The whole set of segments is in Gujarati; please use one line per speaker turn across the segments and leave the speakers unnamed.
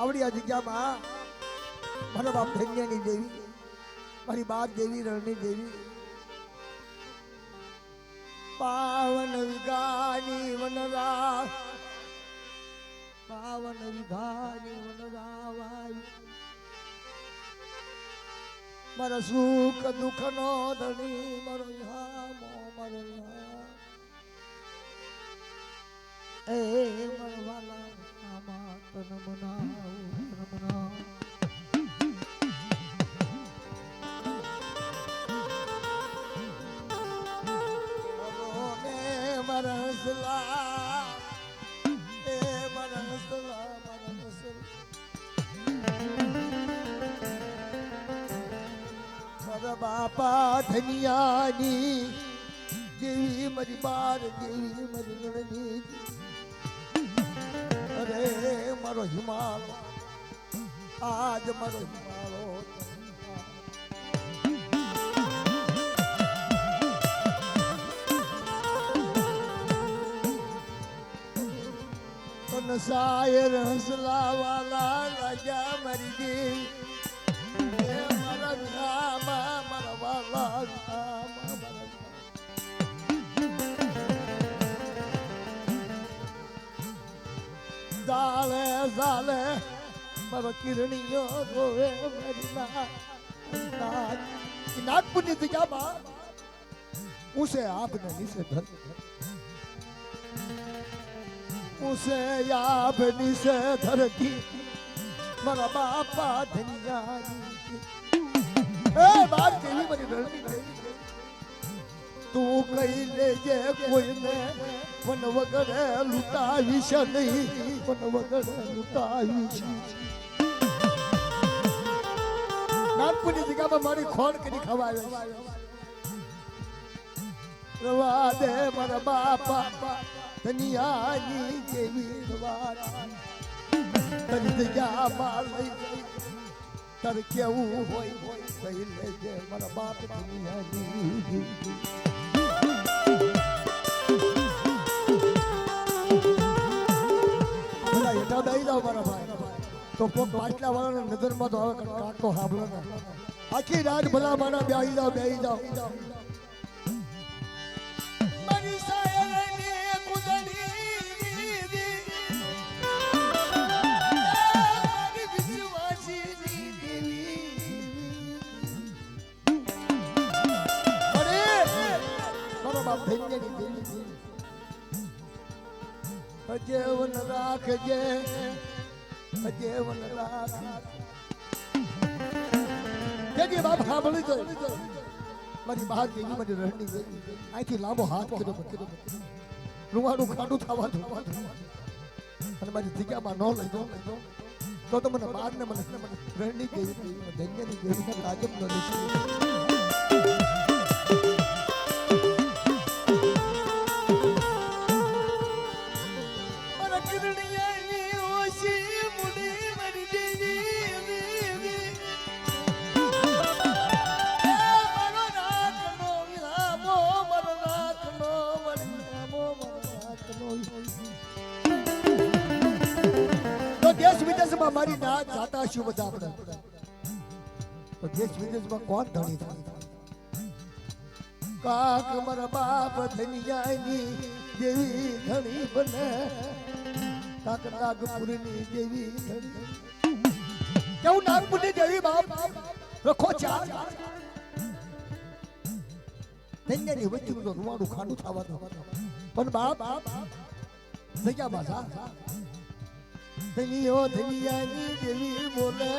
આવડી આ જગ્યામાં મારા બાપ ધન્યની દેવી, મારી બાપ દેવી, રણની દેવી. પાવન વિગાની વનરા પાવન વિઘાની વનરાવાય. મારા સુખ દુઃખ નો ધણી, મારો યામો મારો યા એ વાલા આમા તન મનાવું મનાવું બોલોને એ મારા હસલા મારા હસલા મારા બાપા ધનિયાની દેવી મરી બાર દેવી મરી નણની અરે મારો હિમાલ આજ મારો હિમાલો શાયર હસલા વાલા રાજા મારી જાલે જાલે મારો કિરણીઓ રોવે મારી નાક નાક ઈ નાગપુરની જગ્યામાં ઉસે આપને નીચે ધર ઉસે આપ નીચે ધરતી મારા બાપા ધનિયાની એ બાપ કેવી મારી રણની દેવી તું કઈ લેજે કોઈને? પણ વગર લૂંટાવી છે નહીં પણ વગર લૂંટાવી છે નાનપુરની જગ્યામાં મારી ખોડ કરી ખવાય. રવા દે મારા બાપા ધનિયાની કેવી રવા તરી જગ્યામાં લઈ તારે કેવું હોય કહી લેજે મારા બાપ દુનિયાની. હેઠા દઈ તો વાળાને નજરમાં તો હવે કાકો સાંભળો આખી રાત ભલા મારા બેહી જાઓ બેહી જાઓ રાખજે. અજેવન કેજે બાપ સાંભળી જો મારી બહાર જેવી મારી રણની ગઈ. અહીંથી લાંબો હાથ કર્યો કર્યો રૂવાડું ખાડું થવા દો. અને મારી જગ્યામાં ન લઈ દો. તો તો મને બાર ને મને મને રણની દેવી ધન્યની ગઈ રાજમ ન લઈ વિદેશમાં કોણ ધણી થાય કાક મારા બાપ ધનિયાની દેવી ધણી બને. કાક નાગપુરની દેવી ધણી કેવું નાગપુરની દેવી બાપ? રખો ચાર. ધન્યની વચ્ચે તો રૂવાડું ખાડું થવા દો. પણ બાપ જગ્યા બાસા ધનિયો ધનિયાની દેવી બોલે.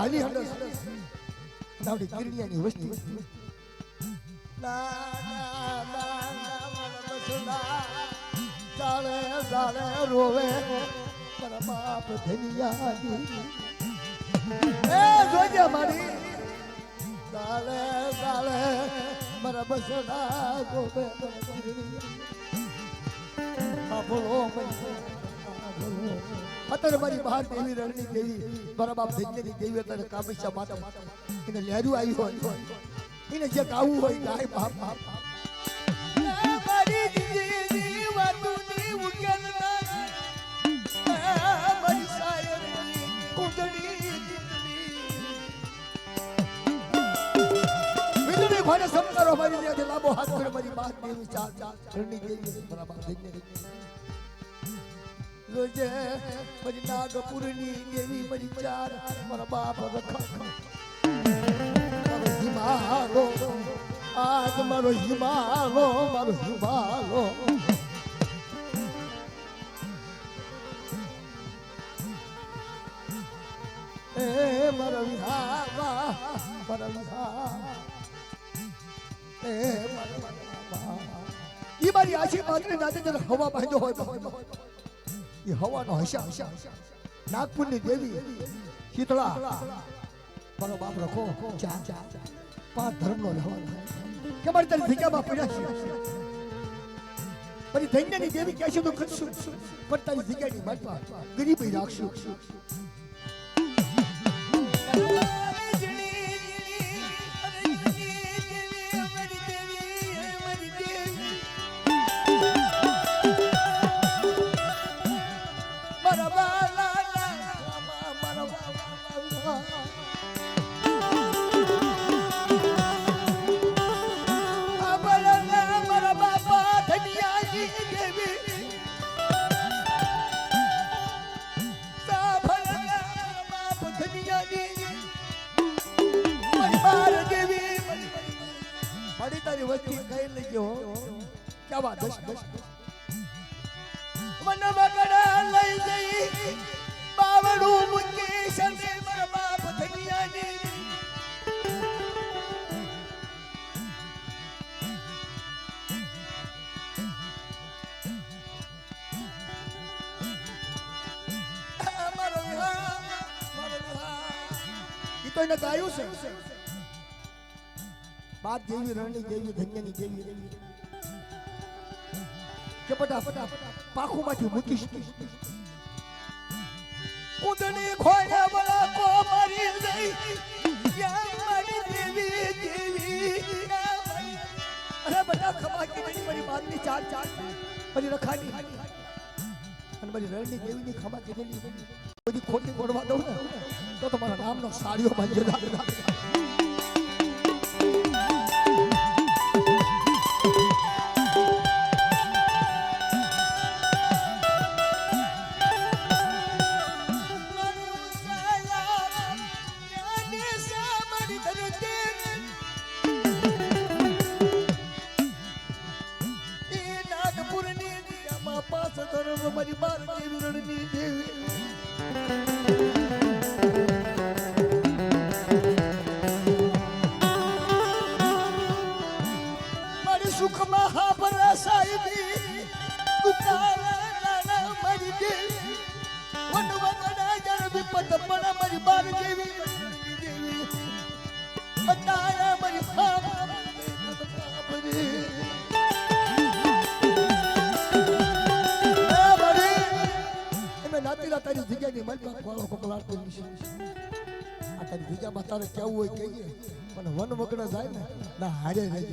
હાલી હંડે આપણી કિરણિયાની વસ્તી. ચાલે ચાલે રોવે મારા બાપ ધનિયાની એ જોજે મારી ચાલે ચાલે મારા બસડા રોવે કિરણિયા. મને, બોલો. અત્યારે મારી બહાર દેવી રણની દેવી મારા બાપ દેવી અત્યારે કામેશા માતા એને લહેરું આવી હોય. એને જે ગાવું હોય ગાય બાપ બાપ
મારી દીદી વાતુની ઉકેલ ના મારી
લાંબો હાથ મારી બાપ દેવી ચાલ ચાલ ઠંડી દેવી બરાબર બાપ દેવી પછી નાગપુરની દેવી મારી ચાર મારા બાપ રખા આજ મારો હિમાલો મારો હિમાલો એ મારા વિહાવા મારા વિહાવા એ મારા વિહાવા. ઈ મારી આશી માત્ર નાતે જરા હવા બાંધ્યો હોય એ હવાનો હશા નાગપુરની દેવી શીતળા. મારો દેવી કહેશું તો કરશું પણ તારી જગ્યાની રાખશું. ઈ તો એને ગાયું છે. બાદ જેવી રણની જેવી ધન્યની જેવી. કે પટા પટા પાખુમાંથી મૂકીશ.
કુદની ખોયા બળા કો મરી યા મારી દેવી દેવી.
અરે બધા ખમા કે નહીં મારી બાદની ચાર ચાર મારી રખાની અને મારી રણની દેવીની ખમા કે નહીં બધી ખોટી ગોળવા દઉં ને. તો તમારા નામનો સાડીઓ બાંધે કરાય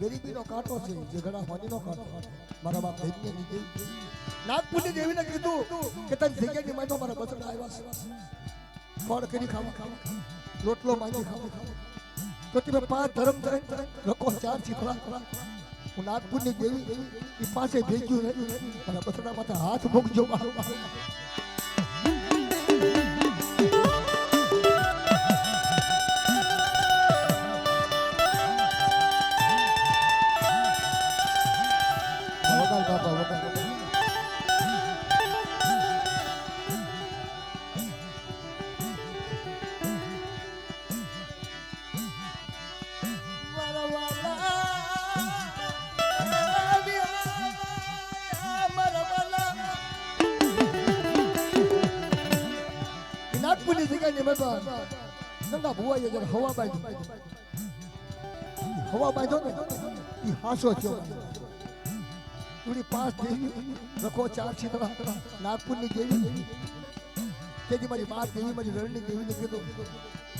ગરીબીનો કાંટો છે, જે ઘણા હોનીનો કાંટો મારા બાપ ધૈર્યની દેવી નાગપુરની દેવીને કીધું કે તારી જગ્યાની માથે મારા બસડા આવ્યા છે. ફળ કરી ખાવા. રોટલો માંગી ખાવા. તો તમે પાંચ ધર્મ ધરે લોકો ચાર છીપડા હું નાગપુરની દેવી, એ પાસે ભેગ્યું અને બસડા માથે હાથ મૂકજો મારો ગંગા ભુવાઈએ જરા હવા બાંધી. હવા બાંધો ને એ હાસો થયો. ઉડી પાંચ દેવી રખો ચાર છીતરા નાગપુરની દેવી તેથી મારી બાર દેવી મારી રણની દેવીને કીધું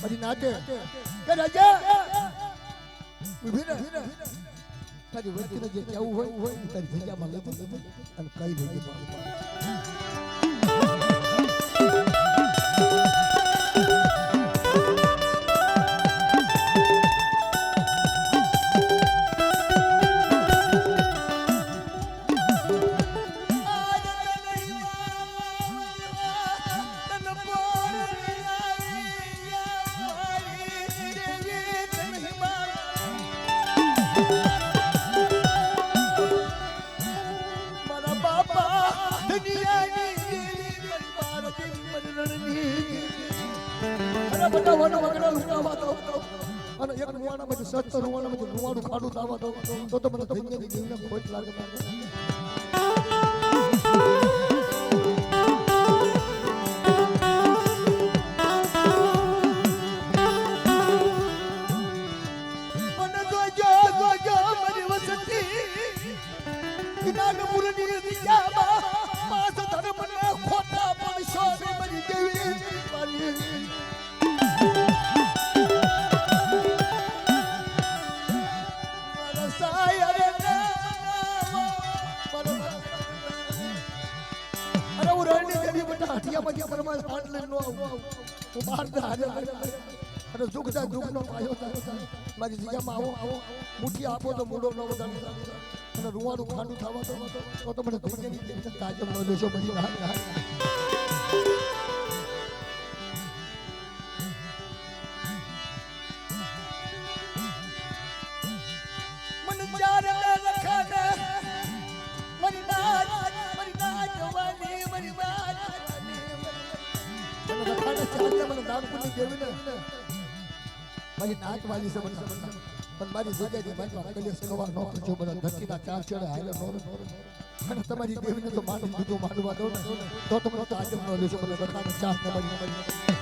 પછી નાચે કે રાજા ઊભી રહે. તારી વચ્ચે જે કહેવું હોય તારી જગ્યામાં જજે અને કઈ દેજે તો તો મને ધન્યની દેવીને તાજમ ન લેશો પછી
ચાર રખાને મારી નાચ મારી મારી
મારી વાલી છે. પણ મારી જગ્યાએ બાજુ કલેશ કવા ન કરજો, બધા ધરતીના ચાર ચડે હાલે નો અને તમારી દેવીને તો માનું બીજું માનવા દો ને. તો તમે તાજમ નો લેશો મને ચાર તમારી તમારી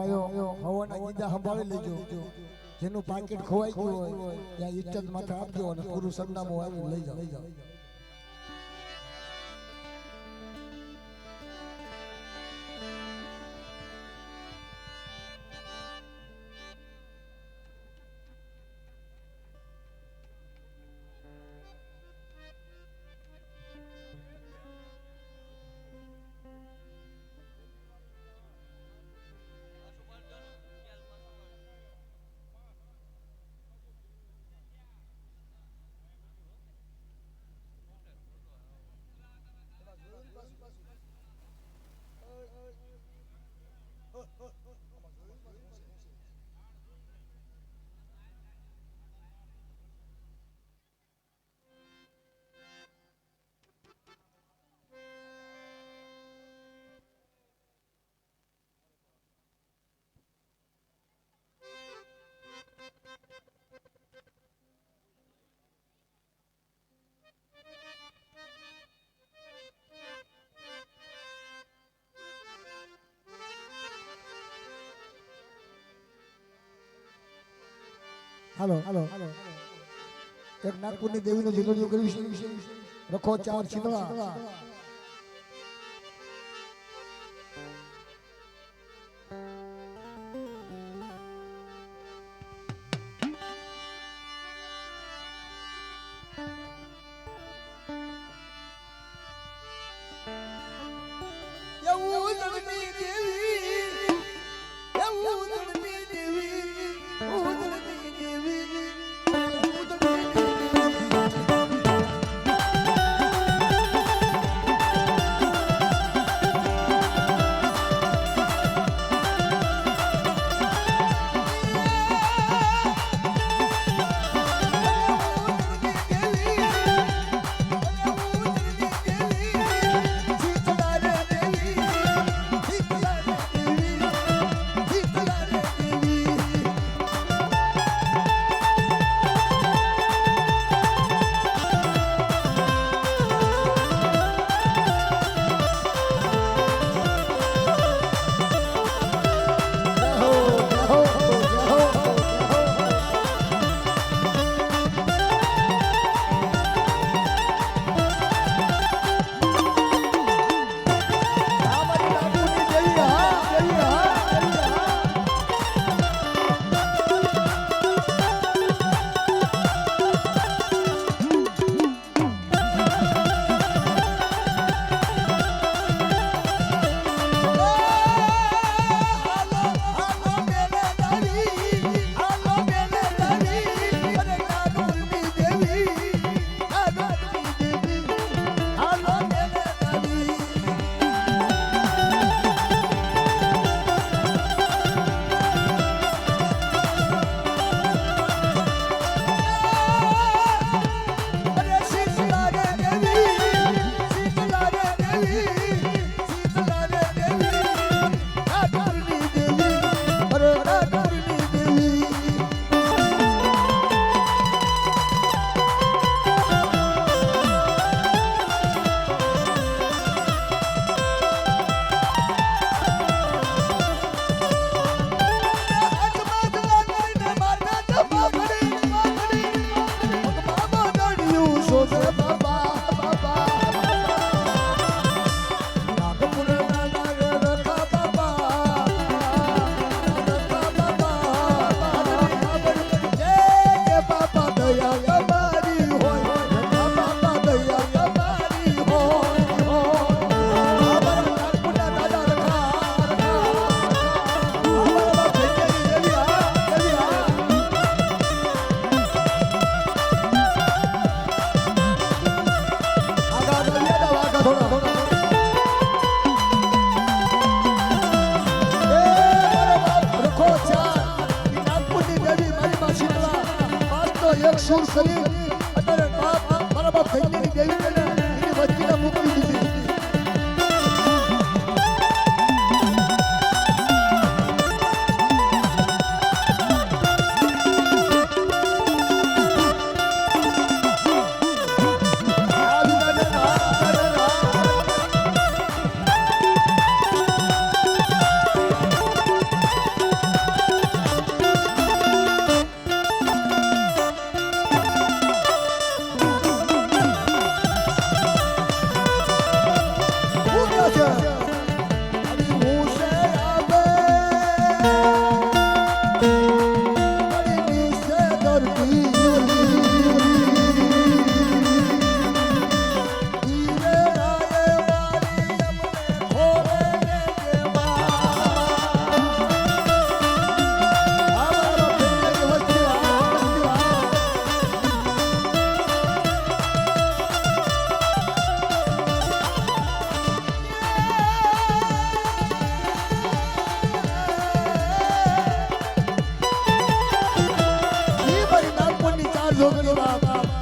ભાઈઓ હવાના ગીતા સંભાળી લેજો. જેનું પાકેટ ખોવાઈ ગયું હોય, ત્યાં ઇજ્જત માથે આપજો અને પૂરું સરનામું આવીને લઈ જાઓ. હાલો હાલો. એક નાગપુરની દેવીનું જીલોડિયું કર્યું રખો ચાર છીતળા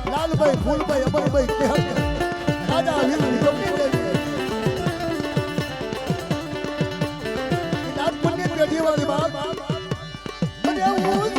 લાલભાઈ ફૂલભાઈ અમરભાઈ કેહર રાજા વીર ગમતી દેવી નાગપુરની પેઢીવાળી બાપ.
અરે ઉજળી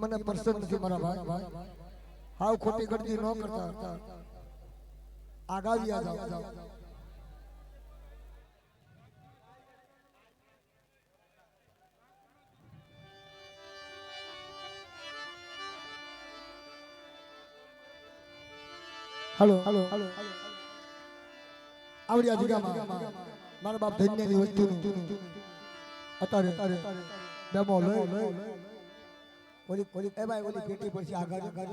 મને પસંદ નથી મારા ભાઈ. હાવ ખોટી ગળદી ન કરતા. આગાવી આ જાઓ હલો હલો હલો. આવડી આ જગ્યામાં મારા બાપ ધન્યની વસ્તુનું. અત્યારે અત્યારે ડેમો લઈ. ઓલી ઓલી એ ભાઈ, ઓલી પેટી પડશે આગળ આગળ.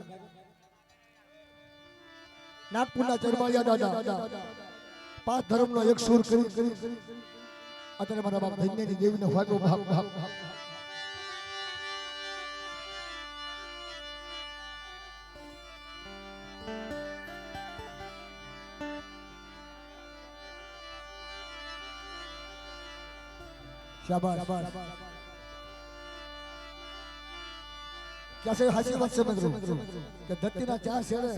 નાગપુરના ચરમાળિયા દાદા. પાંચ ધર્મનો એક સુર કરી કરી અત્યારે મારા બાપ ધન્યની દેવીનો ભાગો ભાગ ભાગ શાબાશ શાબાશ. ત્યાં સાહેબ હાસી વાત સમજવું કે ધરતીના ચાર શેરે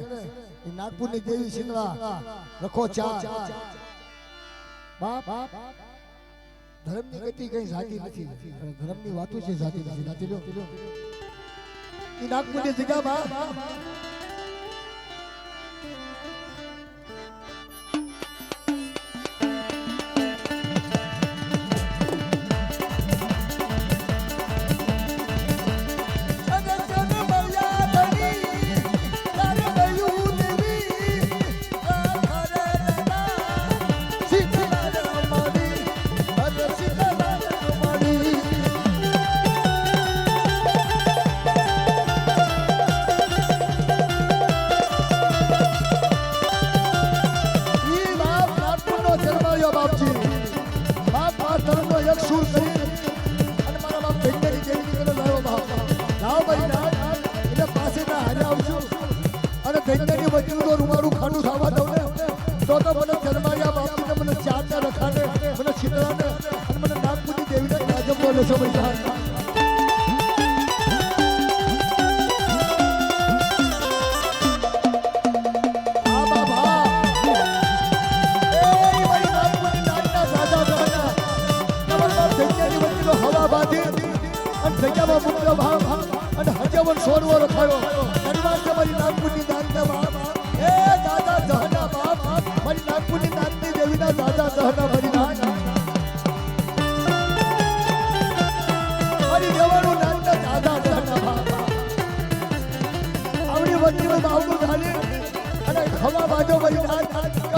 એ નાગપુરની દેવી શિંગડા રખો ચાર. બાપ ધર્મની ગતિ કઈ સાચી નથી. અને ધર્મની વાતો છે સાચી નથી. સાચી લો એ નાગપુરની જગ્યામાં દેવીને રાજમ બોલે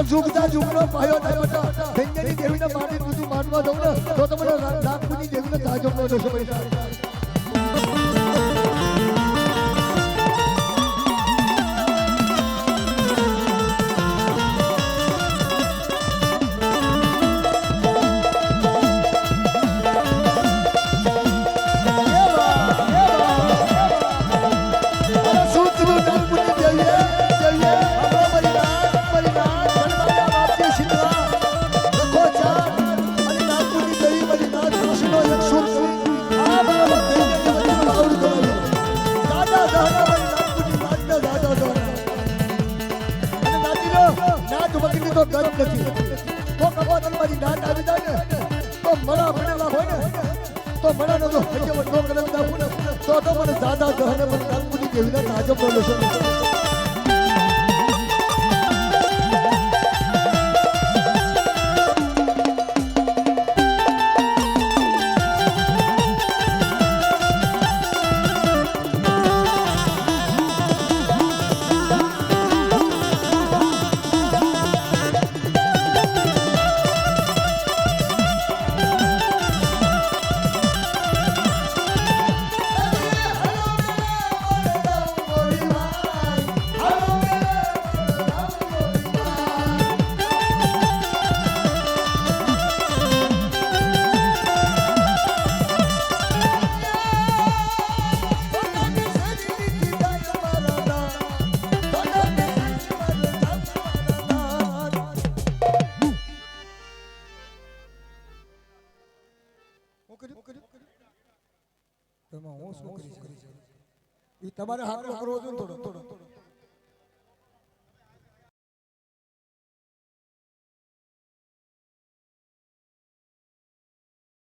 ઝૂકતા ઝૂકનો પાયો થાય બેટા ધન્યની દેવીને માની બધું માનવા દઉં ને, તો તમને લાખની દેવીને તાજો મળે છે પૈસા.